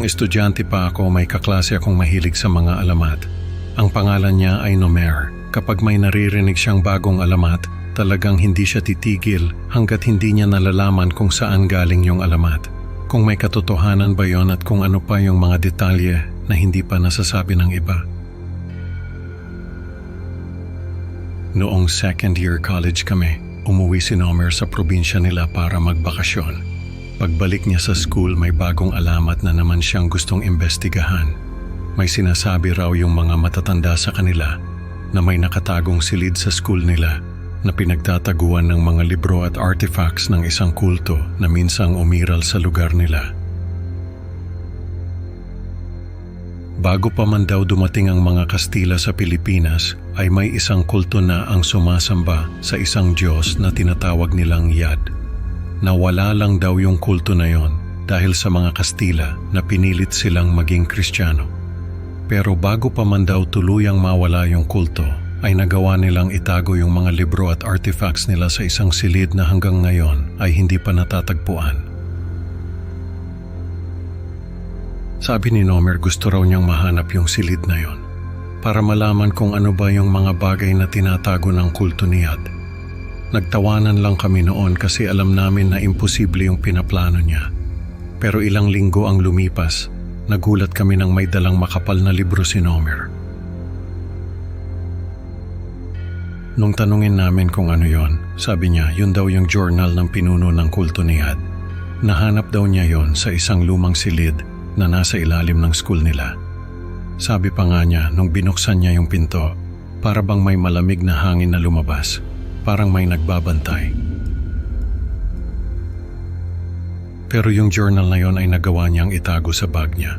Nung estudyante pa ako, may kaklase akong mahilig sa mga alamat. Ang pangalan niya ay Nomer. Kapag may naririnig siyang bagong alamat, talagang hindi siya titigil hanggat hindi niya nalalaman kung saan galing yung alamat. Kung may katotohanan ba yon at kung ano pa yung mga detalye na hindi pa nasasabi ng iba. Noong second year college kami, umuwi si Nomer sa probinsya nila para magbakasyon. Pagbalik niya sa school may bagong alamat na naman siyang gustong imbestigahan. May sinasabi raw yung mga matatanda sa kanila na may nakatagong silid sa school nila na pinagtataguan ng mga libro at artifacts ng isang kulto na minsang umiral sa lugar nila. Bago pa man daw dumating ang mga Kastila sa Pilipinas, ay may isang kulto na ang sumasamba sa isang Diyos na tinatawag nilang Yad. Nawala lang daw yung kulto na yon dahil sa mga Kastila na pinilit silang maging Kristiyano. Pero bago pa man daw tuluyang mawala yung kulto, ay nagawa nilang itago yung mga libro at artifacts nila sa isang silid na hanggang ngayon ay hindi pa natatagpuan. Sabi ni Nomer gusto raw niyang mahanap yung silid na yon para malaman kung ano ba yung mga bagay na tinatago ng kulto ni Yad. Nagtawanan lang kami noon kasi alam namin na imposible yung pinaplano niya. Pero ilang linggo ang lumipas, nagulat kami nang may dalang makapal na libro si Nomer. Nung tanungin namin kung ano yon, sabi niya yun daw yung journal ng pinuno ng kulto ni Yad. Nahanap daw niya yon sa isang lumang silid na nasa ilalim ng school nila. Sabi pa nga niya nung binuksan niya yung pinto, para bang may malamig na hangin na lumabas, parang may nagbabantay. Pero yung journal na yon ay nagawa niyang itago sa bag niya.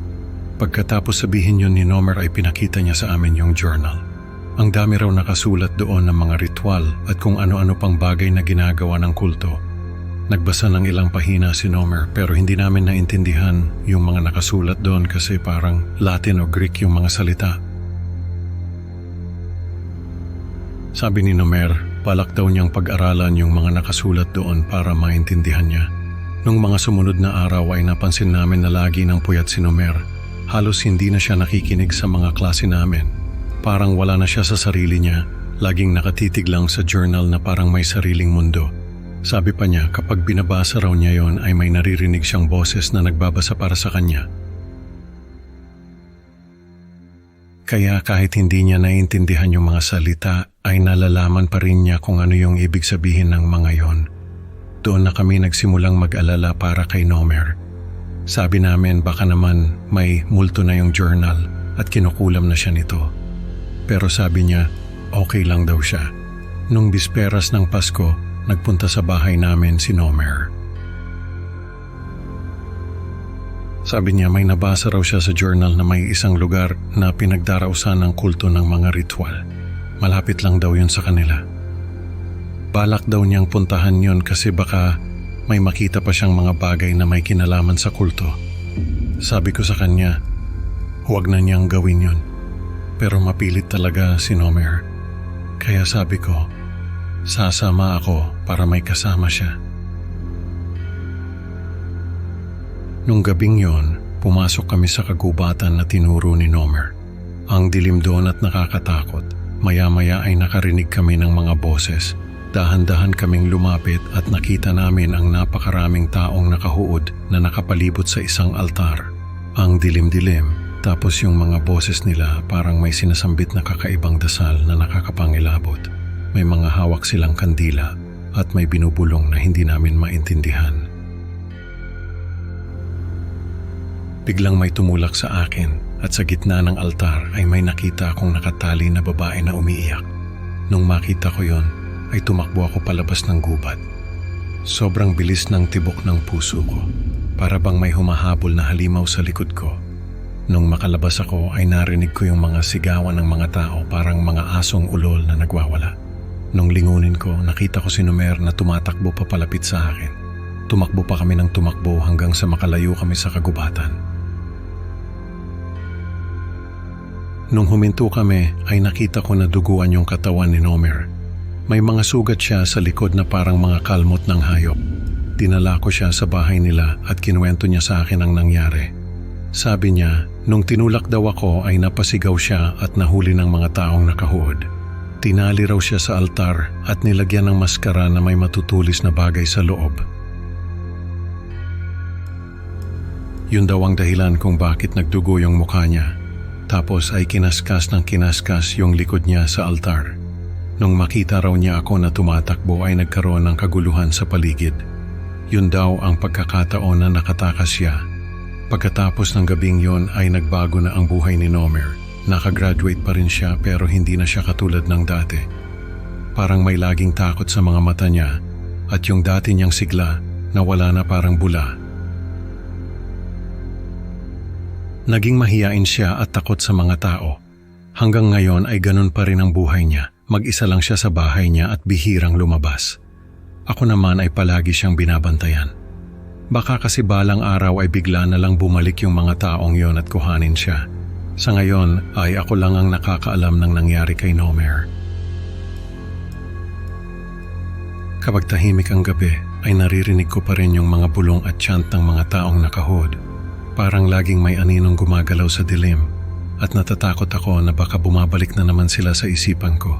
Pagkatapos sabihin yun ni Nomer ay pinakita niya sa amin yung journal. Ang dami raw nakasulat doon ng mga ritual at kung ano-ano pang bagay na ginagawa ng kulto. Nagbasa ng ilang pahina si Nomer pero hindi namin naintindihan yung mga nakasulat doon kasi parang Latin o Greek yung mga salita. Sabi ni Nomer, balak daw niyang pag-aralan yung mga nakasulat doon para maintindihan niya. Nung mga sumunod na araw ay napansin namin na lagi ng puyat si Nomer. Halos hindi na siya nakikinig sa mga klase namin. Parang wala na siya sa sarili niya. Laging nakatitig lang sa journal na parang may sariling mundo. Sabi pa niya kapag binabasa raw niya yon ay may naririnig siyang boses na nagbabasa para sa kanya. Kaya kahit hindi niya naiintindihan yung mga salita ay nalalaman pa rin niya kung ano yung ibig sabihin ng mga yon. Doon na kami nagsimulang mag-alala para kay Nomer. Sabi namin baka naman may multo na yung journal at kinukulam na siya nito. Pero sabi niya okay lang daw siya. Nung bisperas ng Pasko, nagpunta sa bahay namin si Nomer. Sabi niya may nabasa raw siya sa journal na may isang lugar na pinagdarausan ng kulto ng mga ritual. Malapit lang daw yun sa kanila. Balak daw niyang puntahan yun kasi baka may makita pa siyang mga bagay na may kinalaman sa kulto. Sabi ko sa kanya, huwag na niyang gawin yun. Pero mapilit talaga si Nomer. Kaya sabi ko, Sasama ako para may kasama siya. Nung gabing yon, pumasok kami sa kagubatan na tinuro ni Nomer. Ang dilim doon at nakakatakot. Maya-maya ay nakarinig kami ng mga boses. Dahan-dahan kaming lumapit at nakita namin ang napakaraming taong nakahuod na nakapalibot sa isang altar. Ang dilim-dilim, tapos yung mga boses nila parang may sinasambit na kakaibang dasal na nakakapangilabot. May mga hawak silang kandila at may binubulong na hindi namin maintindihan. Biglang may tumulak sa akin at sa gitna ng altar ay may nakita akong nakatali na babae na umiiyak. Nung makita ko yon, ay tumakbo ako palabas ng gubat. Sobrang bilis ng tibok ng puso ko. Para bang may humahabol na halimaw sa likod ko. Nung makalabas ako ay narinig ko yung mga sigawan ng mga tao parang mga asong ulol na nagwawala. Nung lingunin ko, nakita ko si Numer na tumatakbo pa palapit sa akin. Tumakbo pa kami ng tumakbo hanggang sa makalayo kami sa kagubatan. Nung huminto kami ay nakita ko na duguan yung katawan ni Nomer. May mga sugat siya sa likod na parang mga kalmot ng hayop. Dinala ko siya sa bahay nila at kinuwento niya sa akin ang nangyari. Sabi niya, nung tinulak daw ako ay napasigaw siya at nahuli ng mga taong nakahuod. Tinali raw siya sa altar at nilagyan ng maskara na may matutulis na bagay sa loob. Yun daw ang dahilan kung bakit nagdugo yung mukha niya. Tapos ay kinaskas ng kinaskas yung likod niya sa altar. Nung makita raw niya ako na tumatakbo ay nagkaroon ng kaguluhan sa paligid. Yun daw ang pagkakataon na nakatakas siya. Pagkatapos ng gabing yon ay nagbago na ang buhay ni Nomer. Nakagraduate pa rin siya pero hindi na siya katulad ng dati. Parang may laging takot sa mga mata niya at yung dati niyang sigla na wala na parang bula. Naging mahiyain siya at takot sa mga tao. Hanggang ngayon ay ganun pa rin ang buhay niya. Mag-isa lang siya sa bahay niya at bihirang lumabas. Ako naman ay palagi siyang binabantayan. Baka kasi balang araw ay bigla na lang bumalik yung mga taong yon at kuhanin siya. Sa ngayon ay ako lang ang nakakaalam ng nangyari kay Nomer. Kapag tahimik ang gabi ay naririnig ko pa rin yung mga bulong at chant ng mga taong nakahod. Parang laging may aninong gumagalaw sa dilim at natatakot ako na baka bumabalik na naman sila sa isipan ko.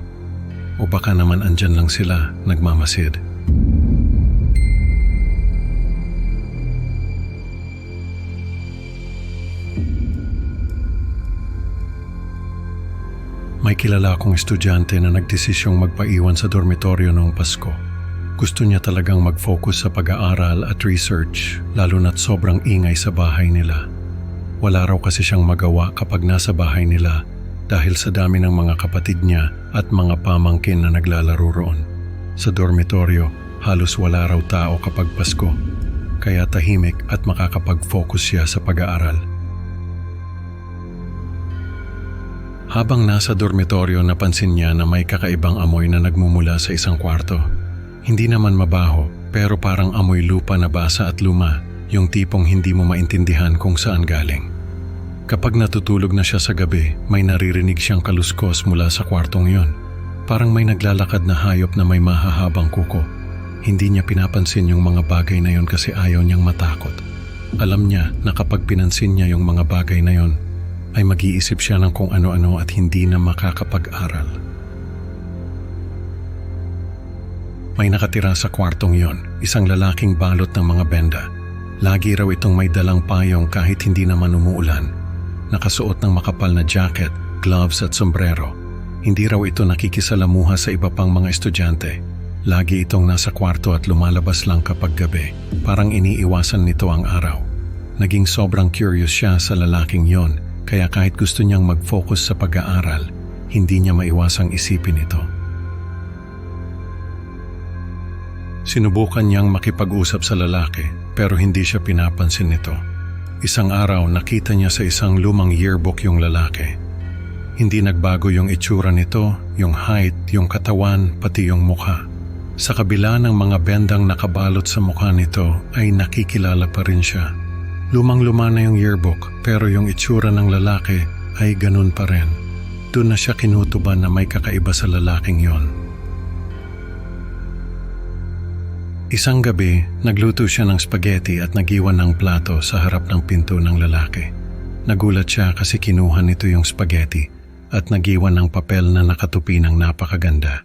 O baka naman andyan lang sila nagmamasid. May kilala akong estudyante na nagdesisyong magpaiwan sa dormitoryo noong Pasko. Gusto niya talagang mag-focus sa pag-aaral at research, lalo na't sobrang ingay sa bahay nila. Wala raw kasi siyang magawa kapag nasa bahay nila dahil sa dami ng mga kapatid niya at mga pamangkin na naglalaro roon. Sa dormitoryo, halos wala raw tao kapag Pasko, kaya tahimik at makakapag-focus siya sa pag-aaral. Habang nasa dormitoryo napansin niya na may kakaibang amoy na nagmumula sa isang kwarto. Hindi naman mabaho pero parang amoy lupa na basa at luma, yung tipong hindi mo maintindihan kung saan galing. Kapag natutulog na siya sa gabi, may naririnig siyang kaluskos mula sa kwartong yon. Parang may naglalakad na hayop na may mahahabang kuko. Hindi niya pinapansin yung mga bagay na yon kasi ayaw niyang matakot. Alam niya na kapag pinansin niya yung mga bagay na yon, ay mag-iisip siya ng kung ano-ano at hindi na makakapag-aral. May nakatira sa kwartong yon, isang lalaking balot ng mga benda. Lagi raw itong may dalang payong kahit hindi naman umuulan. Nakasuot ng makapal na jacket, gloves at sombrero. Hindi raw ito nakikisalamuha sa iba pang mga estudyante. Lagi itong nasa kwarto at lumalabas lang kapag gabi. Parang iniiwasan nito ang araw. Naging sobrang curious siya sa lalaking yon kaya kahit gusto niyang mag-focus sa pag-aaral, hindi niya maiwasang isipin ito. Sinubukan niyang makipag-usap sa lalaki pero hindi siya pinapansin nito. Isang araw nakita niya sa isang lumang yearbook yung lalaki. Hindi nagbago yung itsura nito, yung height, yung katawan, pati yung mukha. Sa kabila ng mga bendang nakabalot sa mukha nito ay nakikilala pa rin siya. Lumang-luma na yung yearbook pero yung itsura ng lalaki ay ganun pa rin. Doon na siya kinutuban na may kakaiba sa lalaking yon. Isang gabi, nagluto siya ng spaghetti at nagiwan ng plato sa harap ng pinto ng lalaki. Nagulat siya kasi kinuha nito yung spaghetti at nagiwan ng papel na nakatupi ng napakaganda.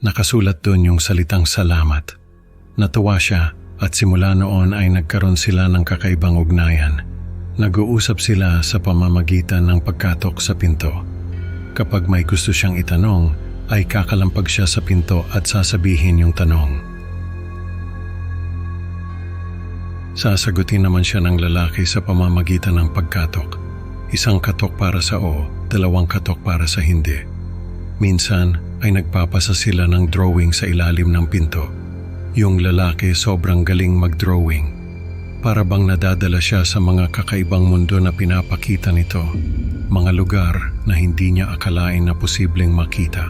Nakasulat doon yung salitang salamat. Natuwa siya at simula noon ay nagkaroon sila ng kakaibang ugnayan. Nag-uusap sila sa pamamagitan ng pagkatok sa pinto. Kapag may gusto siyang itanong, ay kakalampag siya sa pinto at sasabihin yung tanong. Sasagutin naman siya ng lalaki sa pamamagitan ng pagkatok. Isang katok para sa o, dalawang katok para sa hindi. Minsan ay nagpapasa sila ng drawing sa ilalim ng pinto. Yung lalaki sobrang galing mag-drawing. Para bang nadadala siya sa mga kakaibang mundo na pinapakita nito. Mga lugar na hindi niya akalain na posibleng makita.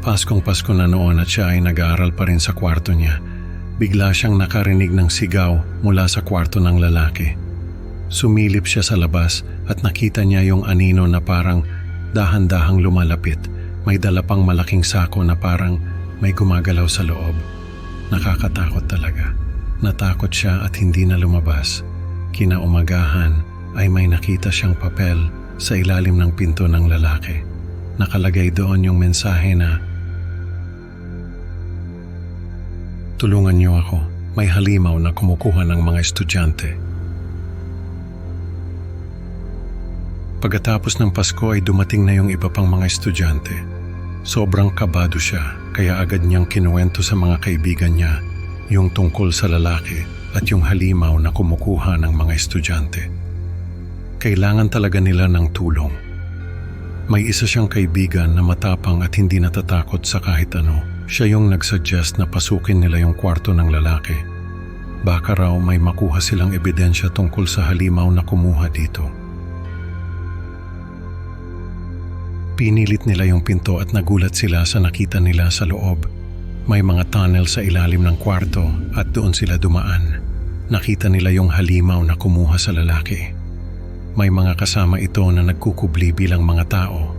Paskong Pasko na noon at siya ay nag-aaral pa rin sa kwarto niya bigla siyang nakarinig ng sigaw mula sa kwarto ng lalaki. Sumilip siya sa labas at nakita niya yung anino na parang dahan-dahang lumalapit. May dala pang malaking sako na parang may gumagalaw sa loob. Nakakatakot talaga. Natakot siya at hindi na lumabas. Kinaumagahan ay may nakita siyang papel sa ilalim ng pinto ng lalaki. Nakalagay doon yung mensahe na Tulungan niyo ako. May halimaw na kumukuha ng mga estudyante. Pagkatapos ng Pasko ay dumating na yung iba pang mga estudyante. Sobrang kabado siya kaya agad niyang kinuwento sa mga kaibigan niya yung tungkol sa lalaki at yung halimaw na kumukuha ng mga estudyante. Kailangan talaga nila ng tulong. May isa siyang kaibigan na matapang at hindi natatakot sa kahit ano. Siya yung nagsuggest na pasukin nila yung kwarto ng lalaki. Baka raw may makuha silang ebidensya tungkol sa halimaw na kumuha dito. Pinilit nila yung pinto at nagulat sila sa nakita nila sa loob. May mga tunnel sa ilalim ng kwarto at doon sila dumaan. Nakita nila yung halimaw na kumuha sa lalaki. May mga kasama ito na nagkukubli bilang mga tao.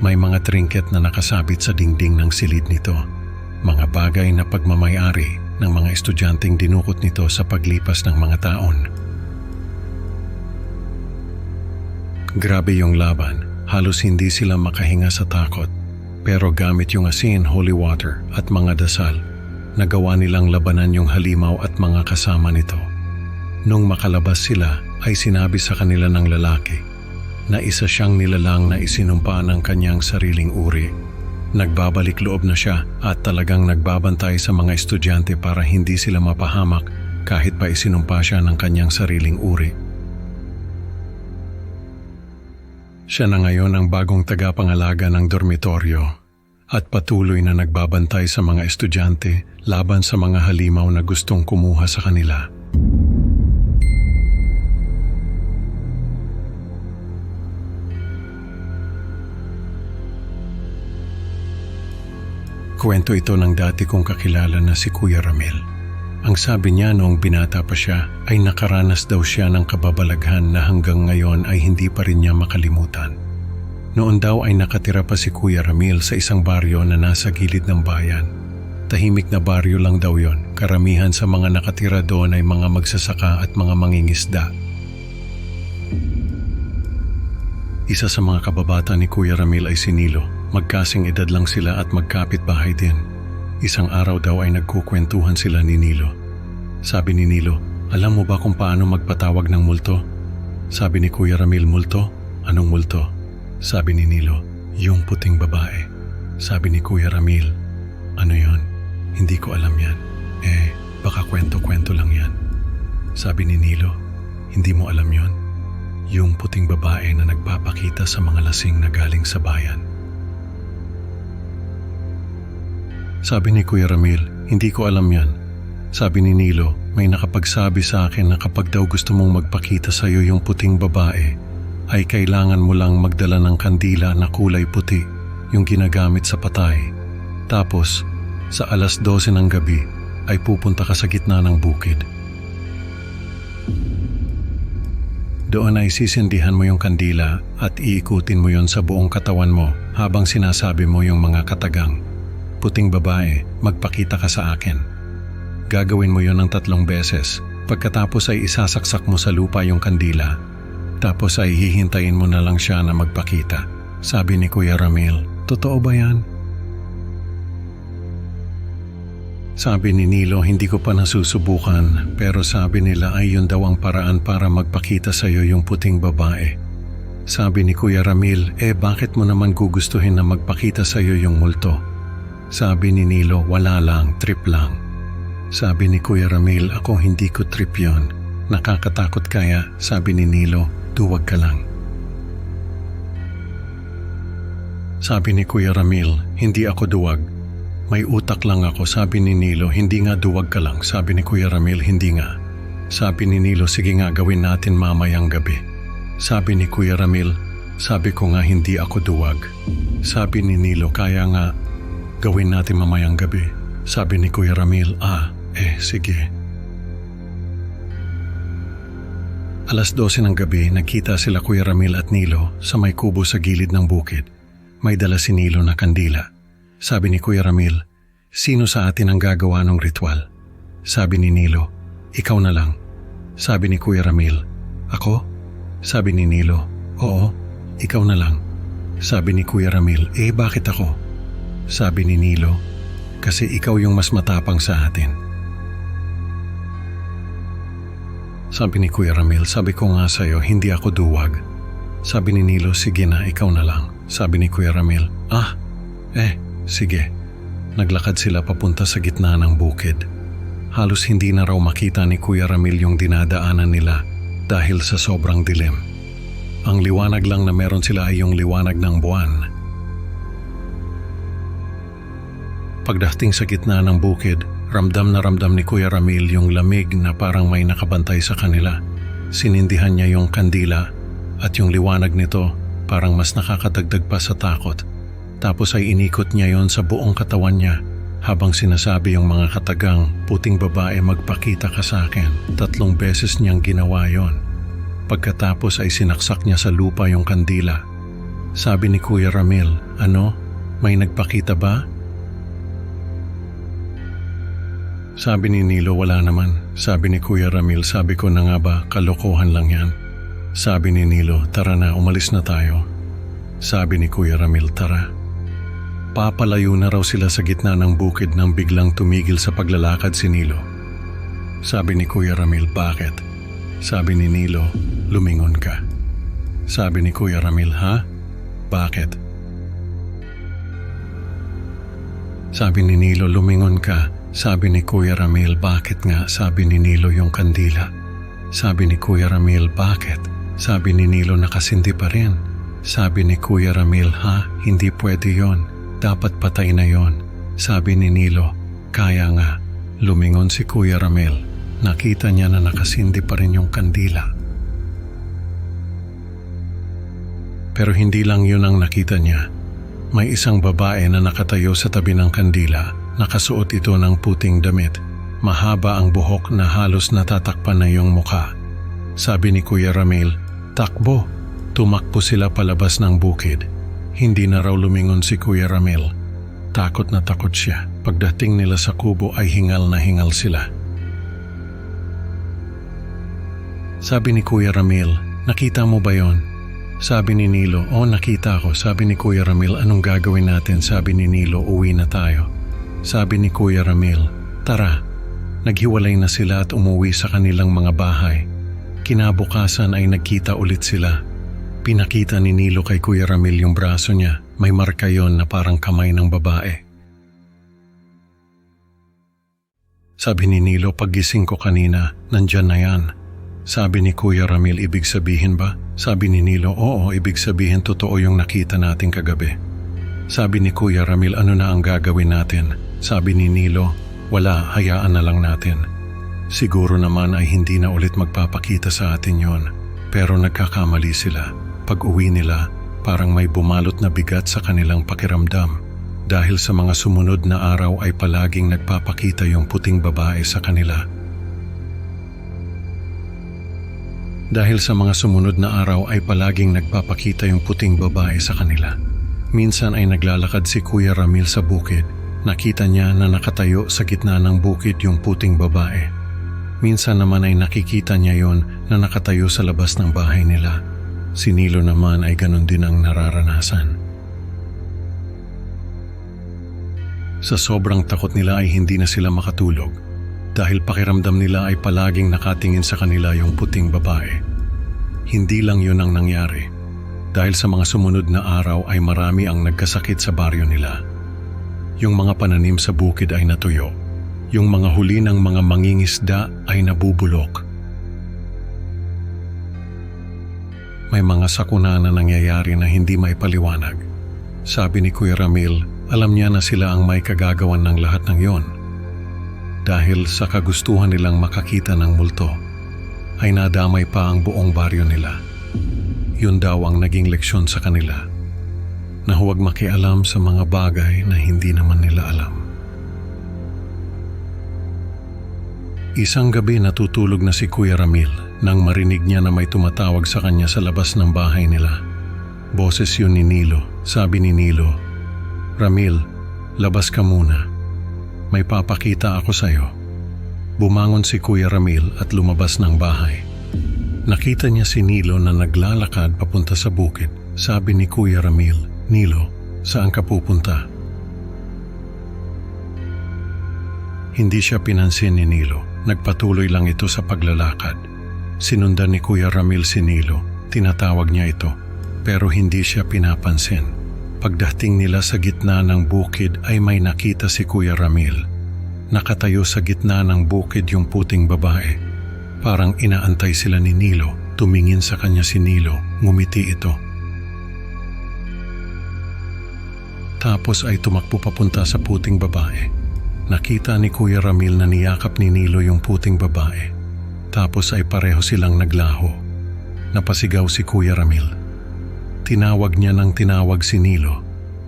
May mga trinket na nakasabit sa dingding ng silid nito. Mga bagay na pagmamayari ng mga estudyanteng dinukot nito sa paglipas ng mga taon. Grabe yung laban. Halos hindi sila makahinga sa takot. Pero gamit yung asin, holy water at mga dasal, nagawa nilang labanan yung halimaw at mga kasama nito. Nung makalabas sila ay sinabi sa kanila ng lalaki na isa siyang nilalang na isinumpa ng kanyang sariling uri. Nagbabalik loob na siya at talagang nagbabantay sa mga estudyante para hindi sila mapahamak kahit pa isinumpa siya ng kanyang sariling uri. Siya na ngayon ang bagong tagapangalaga ng dormitoryo at patuloy na nagbabantay sa mga estudyante laban sa mga halimaw na gustong kumuha sa kanila. Kwento ito ng dati kong kakilala na si Kuya Ramil. Ang sabi niya noong binata pa siya ay nakaranas daw siya ng kababalaghan na hanggang ngayon ay hindi pa rin niya makalimutan. Noon daw ay nakatira pa si Kuya Ramil sa isang baryo na nasa gilid ng bayan. Tahimik na baryo lang daw yon. Karamihan sa mga nakatira doon ay mga magsasaka at mga mangingisda. Isa sa mga kababata ni Kuya Ramil ay si Nilo. Magkasing edad lang sila at magkapit bahay din. Isang araw daw ay nagkukwentuhan sila ni Nilo. Sabi ni Nilo, alam mo ba kung paano magpatawag ng multo? Sabi ni Kuya Ramil, multo? Anong multo? Sabi ni Nilo, yung puting babae. Sabi ni Kuya Ramil, ano yon? Hindi ko alam yan. Eh, baka kwento-kwento lang yan. Sabi ni Nilo, hindi mo alam yon? Yung puting babae na nagpapakita sa mga lasing na galing sa bayan. Sabi ni Kuya Ramil, hindi ko alam yan. Sabi ni Nilo, may nakapagsabi sa akin na kapag daw gusto mong magpakita sa iyo yung puting babae, ay kailangan mo lang magdala ng kandila na kulay puti, yung ginagamit sa patay. Tapos, sa alas 12 ng gabi, ay pupunta ka sa gitna ng bukid. Doon ay sisindihan mo yung kandila at iikutin mo yon sa buong katawan mo habang sinasabi mo yung mga katagang. Puting babae, magpakita ka sa akin. Gagawin mo yon ng tatlong beses. Pagkatapos ay isasaksak mo sa lupa yung kandila. Tapos ay hihintayin mo na lang siya na magpakita. Sabi ni Kuya Ramil, totoo ba yan? Sabi ni Nilo, hindi ko pa nasusubukan pero sabi nila ay yun daw ang paraan para magpakita sa iyo yung puting babae. Sabi ni Kuya Ramil, eh bakit mo naman gugustuhin na magpakita sa iyo yung multo? Sabi ni Nilo, wala lang, trip lang. Sabi ni Kuya Ramil, ako hindi ko trip yon. Nakakatakot kaya, sabi ni Nilo, duwag ka lang. Sabi ni Kuya Ramil, hindi ako duwag. May utak lang ako, sabi ni Nilo, hindi nga duwag ka lang. Sabi ni Kuya Ramil, hindi nga. Sabi ni Nilo, sige nga gawin natin mamayang gabi. Sabi ni Kuya Ramil, sabi ko nga hindi ako duwag. Sabi ni Nilo, kaya nga gawin natin mamayang gabi. Sabi ni Kuya Ramil, ah, eh sige. Alas 12 ng gabi, nagkita sila Kuya Ramil at Nilo sa may kubo sa gilid ng bukid. May dala si Nilo na kandila. Sabi ni Kuya Ramil, sino sa atin ang gagawa ng ritual? Sabi ni Nilo, ikaw na lang. Sabi ni Kuya Ramil. Ako? Sabi ni Nilo. Oo, ikaw na lang. Sabi ni Kuya Ramil. Eh bakit ako? Sabi ni Nilo. Kasi ikaw yung mas matapang sa atin. Sabi ni Kuya Ramil, sabi ko nga sa'yo, hindi ako duwag. Sabi ni Nilo, sige na, ikaw na lang. Sabi ni Kuya Ramil, ah, eh, sige. Naglakad sila papunta sa gitna ng bukid. Halos hindi na raw makita ni Kuya Ramil yung dinadaanan nila dahil sa sobrang dilim. Ang liwanag lang na meron sila ay yung liwanag ng buwan. Pagdating sa gitna ng bukid, ramdam na ramdam ni Kuya Ramil yung lamig na parang may nakabantay sa kanila. Sinindihan niya yung kandila at yung liwanag nito parang mas nakakadagdag pa sa takot. Tapos ay inikot niya yon sa buong katawan niya habang sinasabi yung mga katagang puting babae magpakita ka sa akin. Tatlong beses niyang ginawa yon. Pagkatapos ay sinaksak niya sa lupa yung kandila. Sabi ni Kuya Ramil, ano? May nagpakita ba? Sabi ni Nilo wala naman. Sabi ni Kuya Ramil, sabi ko na nga ba, kalokohan lang yan. Sabi ni Nilo, tara na, umalis na tayo. Sabi ni Kuya Ramil, tara. Papalayo na raw sila sa gitna ng bukid nang biglang tumigil sa paglalakad si Nilo. Sabi ni Kuya Ramil, bakit? Sabi ni Nilo, lumingon ka. Sabi ni Kuya Ramil, ha? Bakit? Sabi ni Nilo, lumingon ka. Sabi ni Kuya Ramil, bakit nga? Sabi ni Nilo yung kandila. Sabi ni Kuya Ramil, bakit? Sabi ni Nilo, nakasindi pa rin. Sabi ni Kuya Ramil, ha? Hindi pwede yon. Dapat patay na yon. Sabi ni Nilo, kaya nga. Lumingon si Kuya Ramil. Nakita niya na nakasindi pa rin yung kandila. Pero hindi lang yun ang nakita niya. May isang babae na nakatayo sa tabi ng kandila. Nakasuot ito ng puting damit. Mahaba ang buhok na halos natatakpan na yung muka. Sabi ni Kuya Ramil, Takbo! Tumakbo sila palabas ng bukid. Hindi na raw lumingon si Kuya Ramil. Takot na takot siya. Pagdating nila sa kubo ay hingal na hingal sila. Sabi ni Kuya Ramil, nakita mo ba yon? Sabi ni Nilo, oh nakita ko. Sabi ni Kuya Ramil, anong gagawin natin? Sabi ni Nilo, uwi na tayo. Sabi ni Kuya Ramil, tara. Naghiwalay na sila at umuwi sa kanilang mga bahay. Kinabukasan ay nagkita ulit sila. Pinakita ni Nilo kay Kuya Ramil yung braso niya. May marka yon na parang kamay ng babae. Sabi ni Nilo, paggising ko kanina, nandyan na yan. Sabi ni Kuya Ramil, ibig sabihin ba? Sabi ni Nilo, oo, ibig sabihin totoo yung nakita natin kagabi. Sabi ni Kuya Ramil, ano na ang gagawin natin? Sabi ni Nilo, wala, hayaan na lang natin. Siguro naman ay hindi na ulit magpapakita sa atin yon. Pero nagkakamali sila. Pag uwi nila, parang may bumalot na bigat sa kanilang pakiramdam. Dahil sa mga sumunod na araw ay palaging nagpapakita yung puting babae sa kanila. Dahil sa mga sumunod na araw ay palaging nagpapakita yung puting babae sa kanila. Minsan ay naglalakad si Kuya Ramil sa bukid. Nakita niya na nakatayo sa gitna ng bukid yung puting babae. Minsan naman ay nakikita niya yon na nakatayo sa labas ng bahay nila. Si Nilo naman ay ganun din ang nararanasan. Sa sobrang takot nila ay hindi na sila makatulog dahil pakiramdam nila ay palaging nakatingin sa kanila yung puting babae. Hindi lang yun ang nangyari. Dahil sa mga sumunod na araw ay marami ang nagkasakit sa baryo nila. Yung mga pananim sa bukid ay natuyo. Yung mga huli ng mga mangingisda ay nabubulok. May mga sakuna na nangyayari na hindi may paliwanag. Sabi ni Kuya Ramil, alam niya na sila ang may kagagawan ng lahat ng yon dahil sa kagustuhan nilang makakita ng multo, ay nadamay pa ang buong baryo nila. Yun daw ang naging leksyon sa kanila, na huwag makialam sa mga bagay na hindi naman nila alam. Isang gabi natutulog na si Kuya Ramil nang marinig niya na may tumatawag sa kanya sa labas ng bahay nila. Boses yun ni Nilo. Sabi ni Nilo, Ramil, labas ka muna. May papakita ako sa'yo. bumangon si Kuya Ramil at lumabas ng bahay. Nakita niya si Nilo na naglalakad papunta sa bukid. Sabi ni Kuya Ramil, Nilo, saan ka pupunta? Hindi siya pinansin ni Nilo. Nagpatuloy lang ito sa paglalakad. Sinundan ni Kuya Ramil si Nilo. Tinatawag niya ito. Pero hindi siya pinapansin. Pagdating nila sa gitna ng bukid ay may nakita si Kuya Ramil. Nakatayo sa gitna ng bukid yung puting babae. Parang inaantay sila ni Nilo. Tumingin sa kanya si Nilo. Ngumiti ito. Tapos ay tumakbo papunta sa puting babae. Nakita ni Kuya Ramil na niyakap ni Nilo yung puting babae. Tapos ay pareho silang naglaho. Napasigaw si Kuya Ramil. Tinawag niya ng tinawag si Nilo,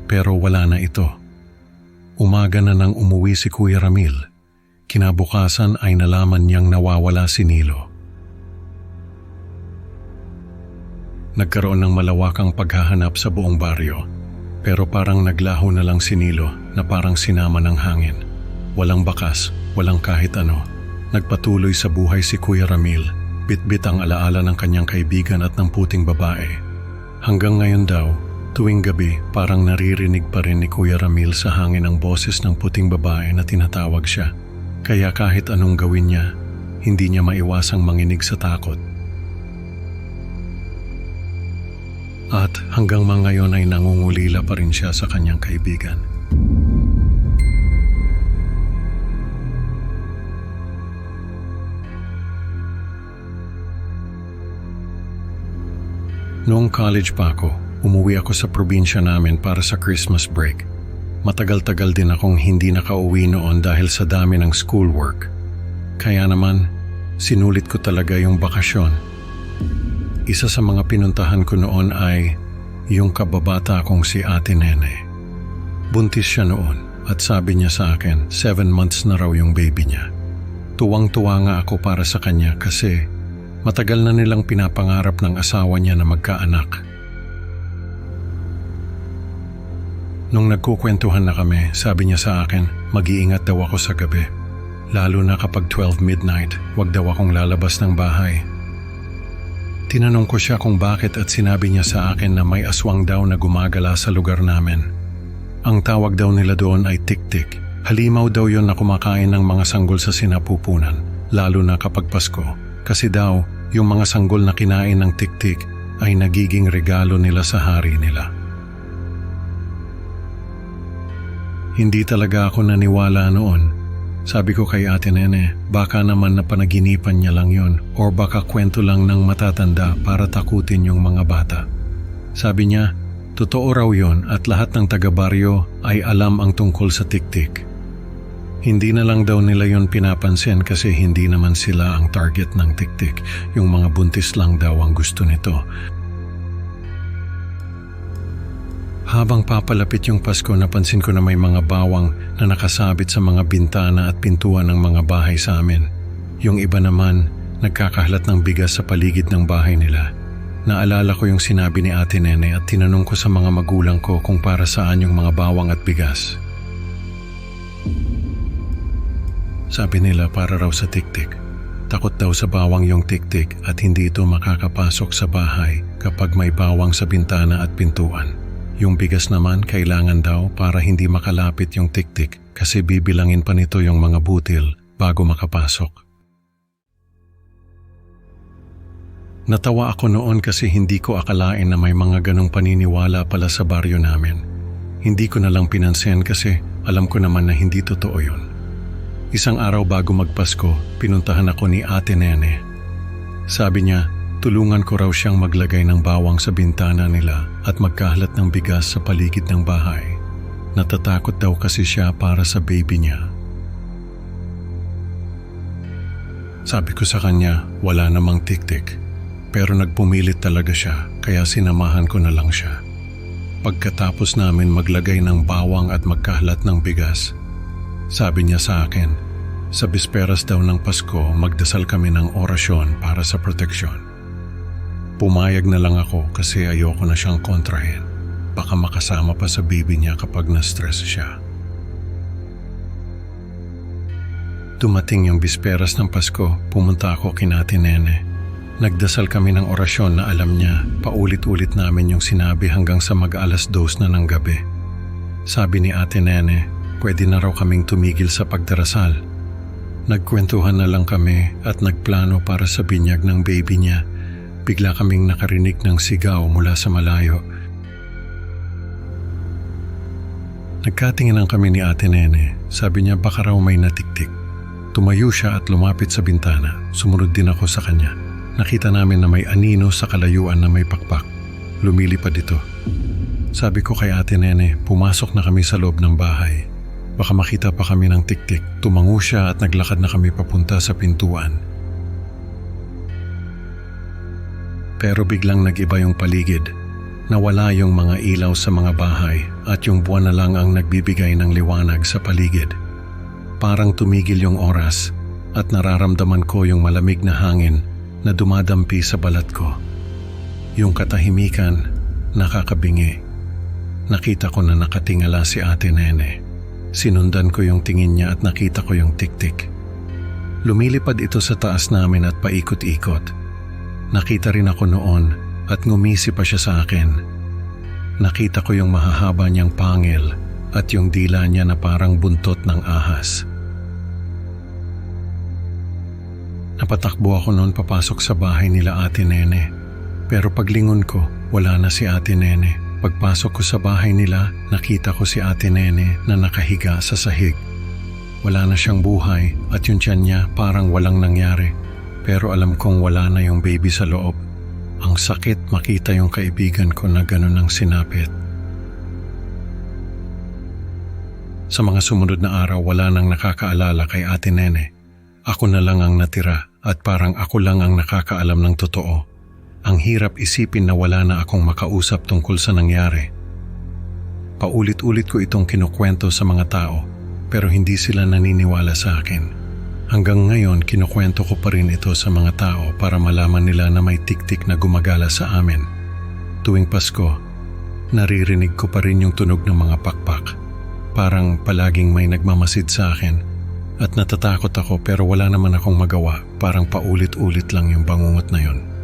pero wala na ito. Umaga na nang umuwi si Kuya Ramil. Kinabukasan ay nalaman niyang nawawala si Nilo. Nagkaroon ng malawakang paghahanap sa buong baryo, pero parang naglaho na lang si Nilo na parang sinama ng hangin. Walang bakas, walang kahit ano. Nagpatuloy sa buhay si Kuya Ramil, bitbit ang alaala ng kanyang kaibigan at ng puting babae. Hanggang ngayon daw, tuwing gabi parang naririnig pa rin ni Kuya Ramil sa hangin ang boses ng puting babae na tinatawag siya. Kaya kahit anong gawin niya, hindi niya maiwasang manginig sa takot. At hanggang mga ngayon ay nangungulila pa rin siya sa kanyang kaibigan. Noong college pa ako, umuwi ako sa probinsya namin para sa Christmas break. Matagal-tagal din akong hindi nakauwi noon dahil sa dami ng schoolwork. Kaya naman, sinulit ko talaga yung bakasyon. Isa sa mga pinuntahan ko noon ay yung kababata kong si Ate Nene. Buntis siya noon at sabi niya sa akin, seven months na raw yung baby niya. Tuwang-tuwa nga ako para sa kanya kasi Matagal na nilang pinapangarap ng asawa niya na magkaanak. Nung nagkukwentuhan na kami, sabi niya sa akin, mag-iingat daw ako sa gabi. Lalo na kapag 12 midnight, wag daw akong lalabas ng bahay. Tinanong ko siya kung bakit at sinabi niya sa akin na may aswang daw na gumagala sa lugar namin. Ang tawag daw nila doon ay tik-tik. Halimaw daw yon na kumakain ng mga sanggol sa sinapupunan, lalo na kapag Pasko. Kasi daw, yung mga sanggol na kinain ng tiktik ay nagiging regalo nila sa hari nila. Hindi talaga ako naniwala noon. Sabi ko kay ate nene, baka naman na panaginipan niya lang yon or baka kwento lang ng matatanda para takutin yung mga bata. Sabi niya, totoo raw yon at lahat ng taga-baryo ay alam ang tungkol sa tiktik. Hindi na lang daw nila yon pinapansin kasi hindi naman sila ang target ng tiktik. Yung mga buntis lang daw ang gusto nito. Habang papalapit yung Pasko, napansin ko na may mga bawang na nakasabit sa mga bintana at pintuan ng mga bahay sa amin. Yung iba naman, nagkakahalat ng bigas sa paligid ng bahay nila. Naalala ko yung sinabi ni Ate Nene at tinanong ko sa mga magulang ko kung para saan yung mga bawang at bigas. Sabi nila para raw sa tiktik. Takot daw sa bawang yung tiktik at hindi ito makakapasok sa bahay kapag may bawang sa bintana at pintuan. Yung bigas naman kailangan daw para hindi makalapit yung tiktik kasi bibilangin pa nito yung mga butil bago makapasok. Natawa ako noon kasi hindi ko akalain na may mga ganong paniniwala pala sa baryo namin. Hindi ko na lang pinansin kasi alam ko naman na hindi totoo yun. Isang araw bago magpasko, pinuntahan ako ni Ate Nene. Sabi niya, tulungan ko raw siyang maglagay ng bawang sa bintana nila at magkahalat ng bigas sa paligid ng bahay. Natatakot daw kasi siya para sa baby niya. Sabi ko sa kanya, wala namang tiktik. Pero nagpumilit talaga siya, kaya sinamahan ko na lang siya. Pagkatapos namin maglagay ng bawang at magkahalat ng bigas, sabi niya sa akin, sa bisperas daw ng Pasko magdasal kami ng orasyon para sa proteksyon. Pumayag na lang ako kasi ayoko na siyang kontrahin. Baka makasama pa sa baby niya kapag na-stress siya. Dumating yung bisperas ng Pasko, pumunta ako kina Nene. Nagdasal kami ng orasyon na alam niya, paulit-ulit namin yung sinabi hanggang sa mag-alas dos na ng gabi. Sabi ni Ate Nene, pwede na raw kaming tumigil sa pagdarasal. Nagkwentuhan na lang kami at nagplano para sa binyag ng baby niya. Bigla kaming nakarinig ng sigaw mula sa malayo. Nagkatinginan kami ni Ate Nene. Sabi niya baka raw may natiktik. Tumayo siya at lumapit sa bintana. Sumunod din ako sa kanya. Nakita namin na may anino sa kalayuan na may pakpak. Lumilipad ito. Sabi ko kay Ate Nene, pumasok na kami sa loob ng bahay. Baka makita pa kami ng tiktik. Tumango siya at naglakad na kami papunta sa pintuan. Pero biglang nag-iba yung paligid. Nawala yung mga ilaw sa mga bahay at yung buwan na lang ang nagbibigay ng liwanag sa paligid. Parang tumigil yung oras at nararamdaman ko yung malamig na hangin na dumadampi sa balat ko. Yung katahimikan, nakakabingi. Nakita ko na nakatingala si ate Nene. Sinundan ko yung tingin niya at nakita ko yung tiktik. Lumilipad ito sa taas namin at paikot-ikot. Nakita rin ako noon at ngumisi pa siya sa akin. Nakita ko yung mahahaba niyang pangil at yung dila niya na parang buntot ng ahas. Napatakbo ako noon papasok sa bahay nila ate Nene. Pero paglingon ko, wala na si ate Nene. Pagpasok ko sa bahay nila, nakita ko si ate Nene na nakahiga sa sahig. Wala na siyang buhay at yung tiyan niya parang walang nangyari. Pero alam kong wala na yung baby sa loob. Ang sakit makita yung kaibigan ko na ganun ang sinapit. Sa mga sumunod na araw, wala nang nakakaalala kay ate Nene. Ako na lang ang natira at parang ako lang ang nakakaalam ng totoo. Ang hirap isipin na wala na akong makausap tungkol sa nangyari. Paulit-ulit ko itong kinukwento sa mga tao pero hindi sila naniniwala sa akin. Hanggang ngayon kinukwento ko pa rin ito sa mga tao para malaman nila na may tiktik na gumagala sa amin. Tuwing Pasko, naririnig ko pa rin yung tunog ng mga pakpak. Parang palaging may nagmamasid sa akin at natatakot ako pero wala naman akong magawa. Parang paulit-ulit lang yung bangungot na yon.